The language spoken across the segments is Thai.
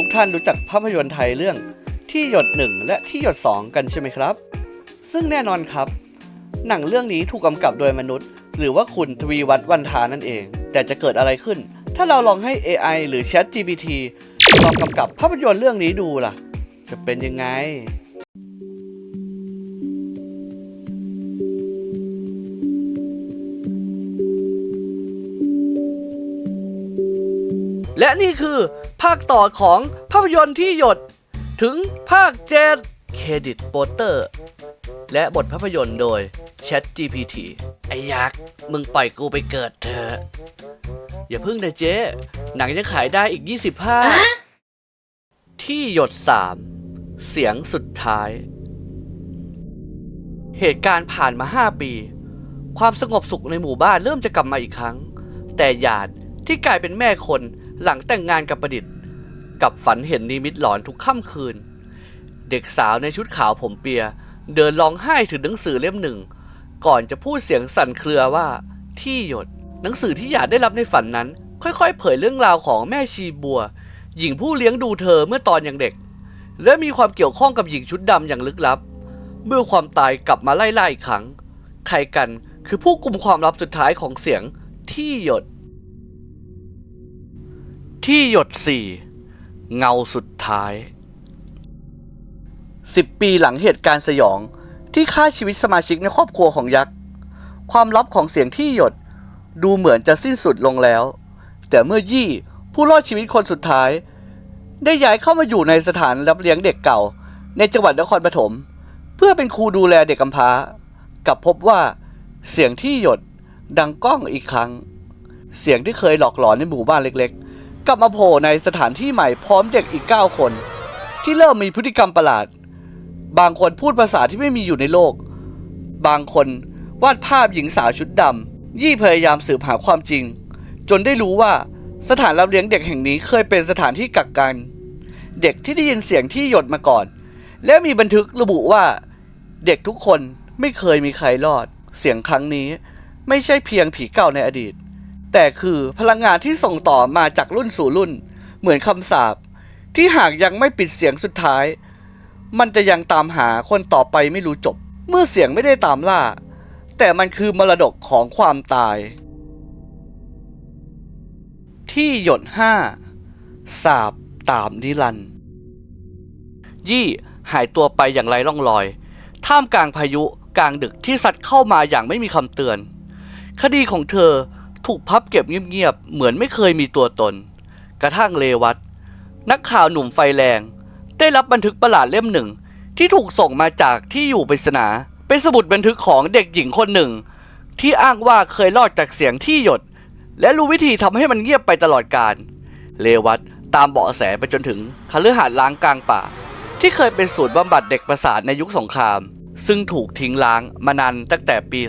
ทุกท่านรู้จักภาพยนตร์ไทยเรื่องที่หยดหนึ่งและที่หยดสองกันใช่ไหมครับ ซึ่งแน่นอนครับ หนังเรื่องนี้ถูกกำกับโดยมนุษย์ หรือว่าคุณทวีวัฒน์วันทานั่นเอง แต่จะเกิดอะไรขึ้น ถ้าเราลองให้ AI หรือ Chat GPT ลองกำกับภาพยนตร์เรื่องนี้ดูล่ะ จะเป็นยังไง และนี่คือภาคต่อของภาพยนตร์ที่หยดถึงภาคเจ็ดเครดิตโปสเตอร์ และบทภาพยนตร์โดย Chat GPT ไอ้ยักษ์มึงปล่อยกูไปเกิดเถอะอย่าพึ่งนะเจ๊ หนังยังขายได้อีก 20ภาคที่หยด 3 เสียงสุดท้าย เหตุการณ์ผ่านมา 5 ปี ความสงบสุขในหมู่บ้านเริ่มจะกลับมาอีกครั้ง แต่หยาดที่กลายเป็นแม่คน หลังแต่งงานกับประดิษฐ์ กับฝันเห็นนิมิตหลอนทุกค่ำคืน เด็กสาวในชุดขาวผมเปีย เดินร้องไห้ถือหนังสือเล่มหนึ่ง ก่อนจะพูดเสียงสั่นเครือว่า ที่หยด หนังสือที่หยาดได้รับในฝันนั้น ค่อยๆ เผยเรื่องราวของแม่ชีบัว หญิงผู้เลี้ยงดูเธอเมื่อตอนยังเด็ก และมีความเกี่ยวข้องกับหญิงชุดดำอย่างลึกลับ เมื่อความตายกลับมาไล่ล่าอีกครั้ง ใครกันคือผู้กลุ่มความลับสุดท้ายของเสียงที่หยด ที่หยดสี่เงาสุดท้ายสิบปีหลังเหตุการณ์สยองที่ฆ่าชีวิตสมาชิกในครอบครัวของยักษ์ ความลับของเสียงที่หยดดูเหมือนจะสิ้นสุดลงแล้ว แต่เมื่อยี่ผู้รอดชีวิตคนสุดท้าย ได้ย้ายเข้ามาอยู่ในสถานรับเลี้ยงเด็กเก่า ในจังหวัดนครปฐมเพื่อเป็นครูดูแลเด็กกำพร้า กับพบว่าเสียงที่หยดดังก้องอีกครั้ง เสียงที่เคยหลอกหลอนในหมู่บ้านเล็กๆ กลับมาโผล่ในสถานที่ใหม่พร้อมเด็กอีก 9 คน ที่เริ่มมีพฤติกรรมประหลาด บางคนพูดภาษาที่ไม่มีอยู่ในโลก บางคนวาดภาพหญิงสาวชุดดำยี่พยายามสืบหาความจริง จนได้รู้ว่าสถานรับเลี้ยงเด็กแห่งนี้เคยเป็นสถานที่กักกัน เด็กที่ได้ยินเสียงที่หยดมาก่อน และมีบันทึกระบุว่า เด็กทุกคนไม่เคยมีใครรอด เสียงครั้งนี้ ไม่ใช่เพียงผีเก่าในอดีต แต่คือพลังงานที่ส่งต่อมาจากรุ่นสู่รุ่น เหมือนคำสาปที่หากยังไม่ปิดเสียงสุดท้าย มันจะยังตามหาคนต่อไปไม่รู้จบ เมื่อเสียงไม่ได้ตามล่า แต่มันคือมรดกของความตาย ที่หยดห้าสาบตามนิรันด์ยี่หายตัวไปอย่างไรร่องรอย ท่ามกลางพายุกลางดึกที่สัดเข้ามาอย่างไม่มีคำเตือน คดีของเธอ ถูกพับเก็บเงียบๆ เหมือนไม่เคยมีตัวตน กระทั่งเลวัตนักข่าวหนุ่มไฟแรง ได้รับบันทึกประหลาดเล่มหนึ่ง ที่ถูกส่งมาจากที่อยู่ปริศนา เป็นสมุดบันทึกของเด็กหญิงคนหนึ่ง ที่อ้างว่าเคยรอดจากเสียงที่หยด และรู้วิธีทำให้มันเงียบไปตลอดกาลเลวัตตามเบาะแสไปจนถึงคฤหาสน์ล้างกลางป่า ที่เคยเป็นศูนย์บำบัดเด็กประสาทในยุคสงคราม ซึ่งถูกทิ้งล้างมานานตั้งแต่ปี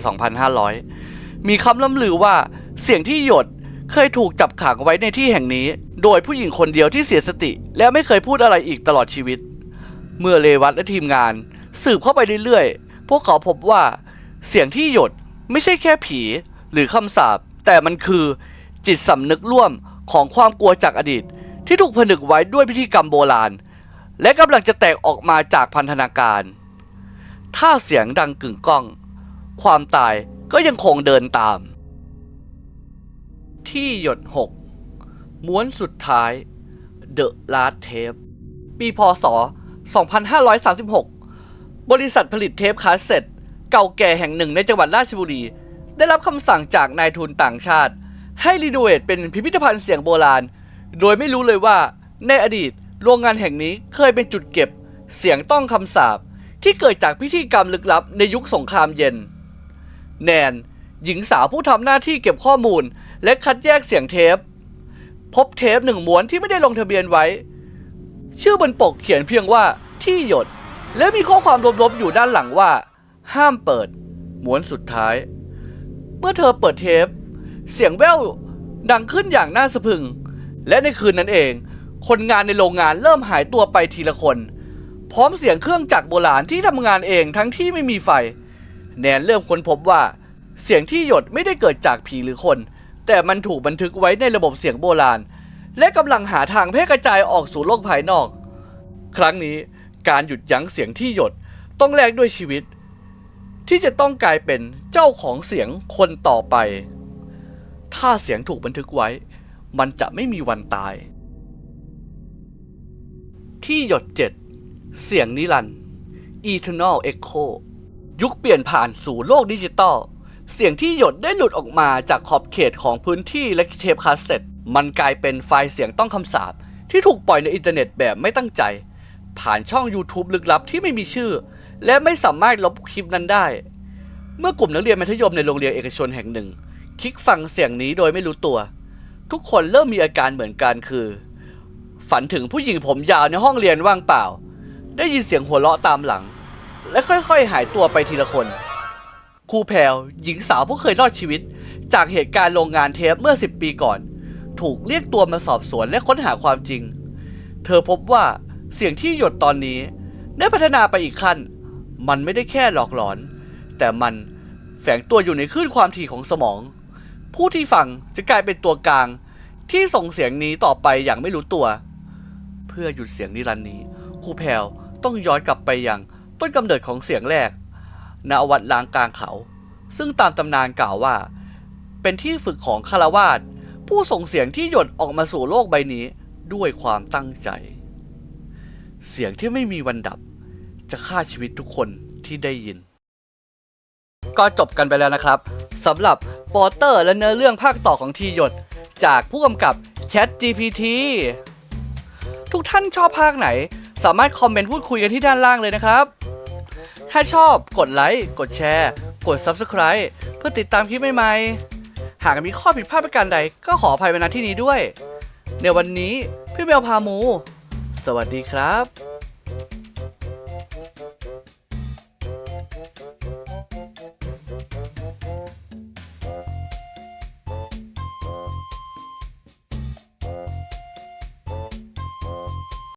2500 มีคำล่ำลือว่าเสียงที่หยดเคยถูกจับขังไว้ในที่แห่งนี้ โดยผู้หญิงคนเดียวที่เสียสติ และไม่เคยพูดอะไรอีกตลอดชีวิต เมื่อเลวัตและทีมงาน สืบเข้าไปเรื่อยๆ พวกเขาพบว่า เสียงที่หยดไม่ใช่แค่ผีหรือคำสาปแต่มันคือจิตสำนึกร่วมของความกลัวจากอดีต ที่ถูกผนึกไว้ด้วยพิธีกรรมโบราณ และกำลังจะแตกออกมาจากพันธนาการ ถ้าเสียงดังกึ่งก้อง ความตาย ก็ยังคงเดินตาม ที่หยดหกม้วนสุดท้าย The Last Tape ปีพศ 2536 บริษัทผลิตเทปคาสเซ็ตเก่าแก่แห่งหนึ่งในจังหวัดราชบุรี ได้รับคำสั่งจากนายทุนต่างชาติ ให้รีโนเวทเป็นพิพิธภัณฑ์เสียงโบราณ โดยไม่รู้เลยว่าในอดีตโรงงานแห่งนี้เคยเป็นจุดเก็บ เสียงต้องคำสาปที่เกิดจากพิธีกรรมลึกลับในยุคสงครามเย็น แนน หญิงสาวผู้ทำหน้าที่เก็บข้อมูล และคัดแยกเสียงเทป พบเทปหนึ่งม้วนที่ไม่ได้ลงทะเบียนไว้ ชื่อบนปกเขียนเพียงว่าที่หยด และมีข้อความลบๆอยู่ด้านหลังว่า ห้ามเปิด ม้วนสุดท้าย เมื่อเธอเปิดเทป เสียงแว่วดังขึ้นอย่างน่าสะพึง และในคืนนั้นเอง คนงานในโรงงานเริ่มหายตัวไปทีละคน พร้อมเสียงเครื่องจักรโบราณที่ทำงานเองทั้งที่ไม่มีไฟ แนนเริ่มค้นพบว่า เสียงที่หยดไม่ได้เกิดจากผีหรือคน แต่มันถูกบันทึกไว้ในระบบเสียงโบราณ และกำลังหาทางแพร่กระจายออกสู่โลกภายนอก ครั้งนี้การหยุดยั้งเสียงที่หยดต้องแลกด้วยชีวิต ที่จะต้องกลายเป็นเจ้าของเสียงคนต่อไป ถ้าเสียงถูกบันทึกไว้ มันจะไม่มีวันตาย ที่หยดเจ็ดเสียงนิรันด์ Eternal Echo ยุคเปลี่ยนผ่านสู่โลกดิจิตอลเสียงที่หยดได้หลุดออกมาจากขอบเขตของพื้นที่และเทปคาสเซ็ตมันกลายเป็นไฟล์เสียงต้องคำสาปที่ถูกปล่อยในอินเทอร์เน็ตแบบไม่ตั้งใจ ผ่านช่อง YouTube ลึกลับที่ไม่มีชื่อ และไม่สามารถลบคลิปนั้นได้ เมื่อกลุ่มนักเรียนมัธยมในโรงเรียนเอกชนแห่งหนึ่ง คลิกฟังเสียงนี้โดยไม่รู้ตัว ทุกคนเริ่มมีอาการเหมือนกันคือ ฝันถึงผู้หญิงผมยาวในห้องเรียนว่างเปล่า ได้ยินเสียงหัวเราะตามหลัง และค่อยๆ หายตัวไปทีละคน ครูแพรวหญิงสาวผู้เคยรอดชีวิต จากเหตุการณ์โรงงานเทปเมื่อ 10 ปีก่อน ถูกเรียกตัวมาสอบสวนและค้นหาความจริง เธอพบว่าเสียงที่หยดตอนนี้ ได้พัฒนาไปอีกขั้น มันไม่ได้แค่หลอกหลอน แต่มันแฝงตัวอยู่ในคลื่นความถี่ของสมอง ผู้ที่ฟังจะกลายเป็นตัวกลาง ที่ส่งเสียงนี้ต่อไปอย่างไม่รู้ตัว เพื่อหยุดเสียงนิรันดร์นี้ครูแพรวต้องย้อนกลับไปยัง ต้นกำเนิดของเสียงแรกณวัดลางกลางเขา ซึ่งตามตำนานกล่าวว่า เป็นที่ฝึกของคารวาสผู้ส่งเสียงที่หยดออกมาสู่โลกใบนี้ด้วยความตั้งใจ เสียงที่ไม่มีวันดับ จะฆ่าชีวิตทุกคนที่ได้ยิน ก็จบกันไปแล้วนะครับสำหรับปอเตอร์และเนื้อเรื่องภาคต่อของทีหยด จากผู้กำกับ Chat GPT ทุกท่านชอบภาคไหน สามารถคอมเมนต์พูดคุยกันที่ด้านล่างเลยนะครับ ถ้าชอบกดไลค์ กดแชร์ กด Subscribe เพื่อติดตามคลิปใหม่ๆ หากมีข้อผิดพลาดประการใดก็ขออภัยมาณที่นี้ด้วย ในวันนี้พี่เบลพามู สวัสดีครับ